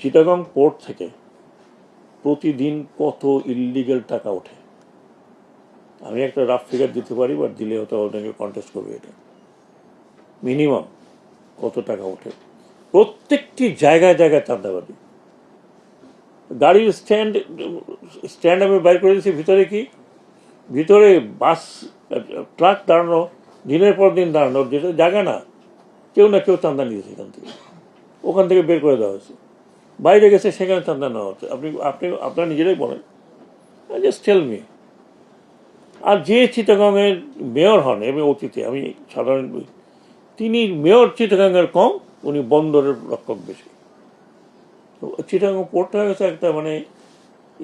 Chittagong port থেকে প্রতিদিন কত ইললিগেল টাকা ওঠে? আমি একটা রাফ ফিগার দিতে পারি বা দিলে হয়তো অনেকে কন্টেস্ট করবে এটা। মিনিমাম কত টাকা ওঠে? প্রত্যেকটি জায়গায় জায়গায় চাঁদাবাদি গাড়ির স্ট্যান্ড স্ট্যান্ড আমি বাইর করে দিয়েছি, ভিতরে কি? ভিতরে বাস, ট্রাক দাঁড়ানো, দিনের পর দিন দাঁড়ানোর যেটা জায়গা না, কেউ না কেউ চান্দা নিয়েছে এখান থেকে। ওখান থেকে বের করে দেওয়া হয়েছে। বাইরে গেছে, সেখানে চান্দা নেওয়া হচ্ছে। আপনি আপনি, আপনারা নিজেরাই বলেন। জাস্ট টেল মি আর যে চিটাগাংয়ের মেয়র হন এবং অতীতে, আমি সাধারণ তিনি মেয়র চিটাগাংয়ের কম, উনি বন্দরের রক্ষক বেশি। তো চিটাগাং পোর্টটা হয়ে গেছে একটা মানে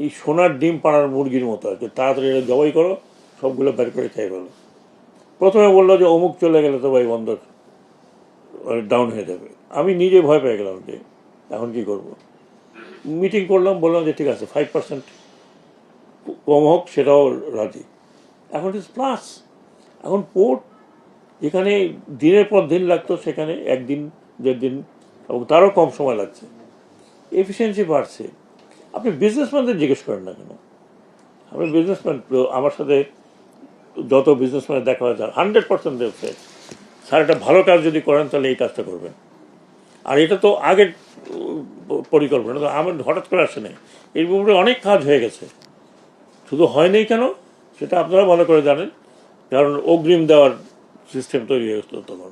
এই সোনার ডিম পাড়ার মুরগির মতো কি। তাড়াতাড়ি এটা জবাই করো, সবগুলো বের করে খেয়ে ফেলো। প্রথমে বলল যে অমুক চলে গেলে তো ভাই বন্দর ডাউন হয়ে যাবে। আমি নিজে ভয় পেয়ে গেলাম যে এখন কি করব? মিটিং করলাম, বললাম যে ঠিক আছে ফাইভ পার্সেন্ট কম হোক, সেটাও রাজি। এখন ইস প্লাস এখন পোর্ট যেখানে দিনের পর দিন লাগতো, সেখানে একদিন দেড় দিন এবং তারও কম সময় লাগছে। এফিসিয়েন্সি বাড়ছে। আপনি বিজনেসম্যানদের জিজ্ঞেস করেন না কেন? আমি বিজনেসম্যান আমার সাথে যত বিজনেসম্যানের দেখা হয়েছে হান্ড্রেড পার্সেন্ট দেখছে স্যার, একটা ভালো কাজ যদি করেন, তাহলে এই কাজটা করবেন। আর এটা তো আগের পরিকল্পনা। তো আমার হঠাৎ করে আসে নাই। এর উপরে অনেক কাজ হয়ে গেছে। শুধু হয়নি কেন? সেটা আপনারা ভালো করে জানেন। কারণ অগ্রিম দেওয়ার সিস্টেম তৈরি হয়ে গেছিল তখন।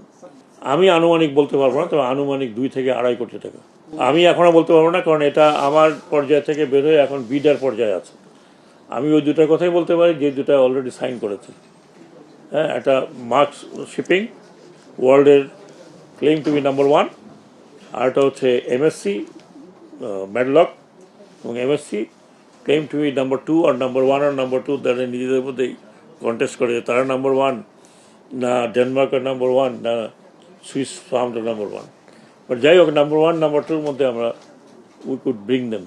আমি আনুমানিক বলতে পারব না, তবে আনুমানিক দুই থেকে আড়াই কোটি টাকা। আমি এখনও বলতে পারব না, কারণ এটা আমার পর্যায় থেকে বের হয়ে এখন বিডার পর্যায়ে আছে। আমি ওই দুটার কথাই বলতে পারি, যে দুটা অলরেডি সাইন করেছে। হ্যাঁ একটা মার্কস শিপিং, ওয়ার্ল্ডের claim to be number one আর একটা হচ্ছে এমএসসি ম্যাডলক এবং MSC claim to be number two R number one আর নাম্বার টু তারা নিজেদের মধ্যেই কন্টেস্ট করে তারা নাম্বার ওয়ান না ডেনমার্কের নাম্বার ওয়ান না সুইস ফার্মটা নাম্বার ওয়ান বাট যাই হোক নাম্বার ওয়ান নাম্বার টুর মধ্যে আমরা উই কুড ব্রিং দেম